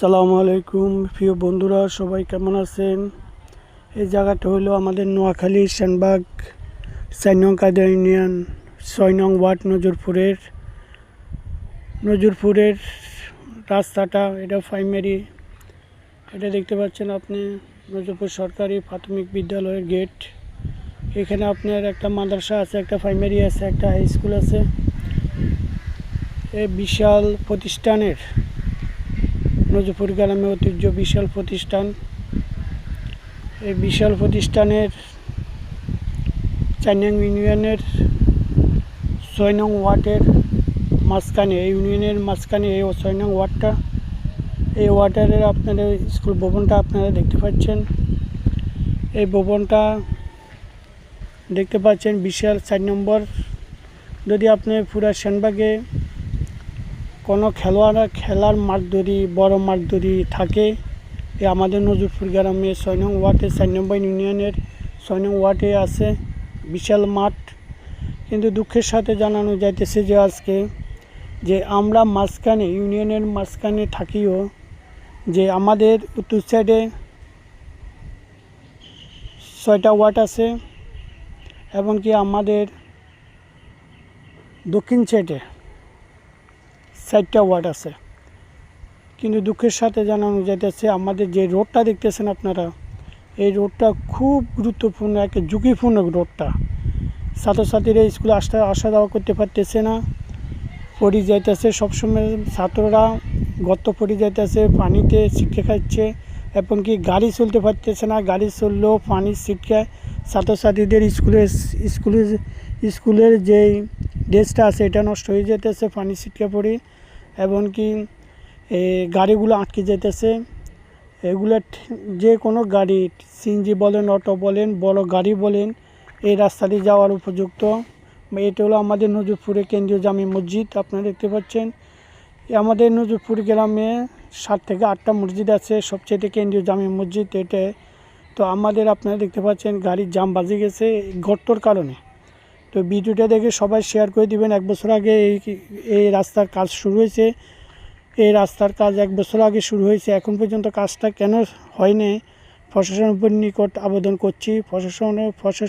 সালামু আলাইকুম, প্রিয় বন্ধুরা, সবাই কেমন আছেন? এই জায়গাটা হলো আমাদের নোয়াখালী, সেনবাগ চার নং কায়দা ইউনিয়ন ছয় নং ওয়ার্ড নজরপুরের নজরপুরের রাস্তাটা, এটা প্রাইমারি এটা দেখতে পাচ্ছেন আপনি, নজরপুর সরকারি প্রাথমিক বিদ্যালয়ের গেট এখানে আপনার একটা মাদ্রাসা আছে, একটা প্রাইমারি আছে, একটা হাই স্কুল আছে। এ বিশাল প্রতিষ্ঠানের নজরপুর গ্রামে ঐতিহ্য বিশাল প্রতিষ্ঠান। এই বিশাল প্রতিষ্ঠানের চার নং ইউনিয়নের ছয় নং ওয়ার্ডের মাঝখানে, এই ইউনিয়নের মাঝখানে এই ছয় নং ওয়ার্ডটা। এই ওয়ার্ডের আপনারা স্কুল ভবনটা আপনারা দেখতে পাচ্ছেন। এই ভবনটা দেখতে পাচ্ছেন বিশাল চার নম্বর। যদি আপনি পুরা সেনবাগে কোনো খেলোয়াড়, খেলার মাঠ যদি বড় মাঠ যদি থাকে আমাদের নজরপুর গ্রামে ছয় নং ওয়ার্ডে চার নম্বর ইউনিয়নের ছয় নং ওয়ার্ডে আছে বিশাল মাঠ। কিন্তু দুঃখের সাথে জানানো যাইতেছে যে আজকে যে আমরা মাঝখানে, ইউনিয়নের মাঝখানে থাকিও যে আমাদের উত্তর সাইডে ছয়টা ওয়ার্ড আছে এবং কি আমাদের দক্ষিণ সাইডে চারটা ওয়ার্ড আছে। কিন্তু দুঃখের সাথে জানানো যাইতেছে, আমাদের যে রোডটা দেখতেছেন আপনারা, এই রোডটা খুব গুরুত্বপূর্ণ একটা ঝুঁকিপূর্ণ রোডটা। ছাত্রছাত্রীরা স্কুলে আসতে, আসা যাওয়া করতে পারতেছে না। পড়ে যাইতেছে, সবসময় ছাত্ররা গর্ত পড়ে যাইতেছে, পানিতে ছিটকে খাচ্ছে এবং কি গাড়ি চলতে পারতেছে না। গাড়ি চললেও পানি ছিটকায় ছাত্রছাত্রীদের স্কুলের স্কুলের স্কুলের যেই ড্রেসটা আছে, এটা নষ্ট হয়ে যেতেছে, পানি ছিটকে পড়ে। এমনকি গাড়িগুলো আটকে যেতেছে। এগুলো যে কোনো গাড়ি, সিএনজি বলেন, অটো বলেন, বড় গাড়ি বলেন, এই রাস্তা দিয়ে যাওয়ার উপযুক্ত। এটা হলো আমাদের নজরপুরে কেন্দ্রীয় জামি মসজিদ, আপনারা দেখতে পাচ্ছেন। আমাদের নজরপুর গ্রামে সাত থেকে আটটা মসজিদ আছে সবচেয়ে কেন্দ্রীয় জামি মসজিদ এটা। তো আমাদের আপনারা দেখতে পাচ্ছেন গাড়ির জাম বাজে গেছে গর্তর কারণে। তো ভিডিওটা দেখে সবাই শেয়ার করে দিবেন। এক বছর আগে এই এই রাস্তার কাজ শুরু হয়েছে। এই রাস্তার কাজ এক বছর আগে শুরু হয়েছে। এখন পর্যন্ত কাজটা কেন হয়নি? প্রশাসনের উপর নিকট আবেদন করছি। প্রশাসন প্রশাসন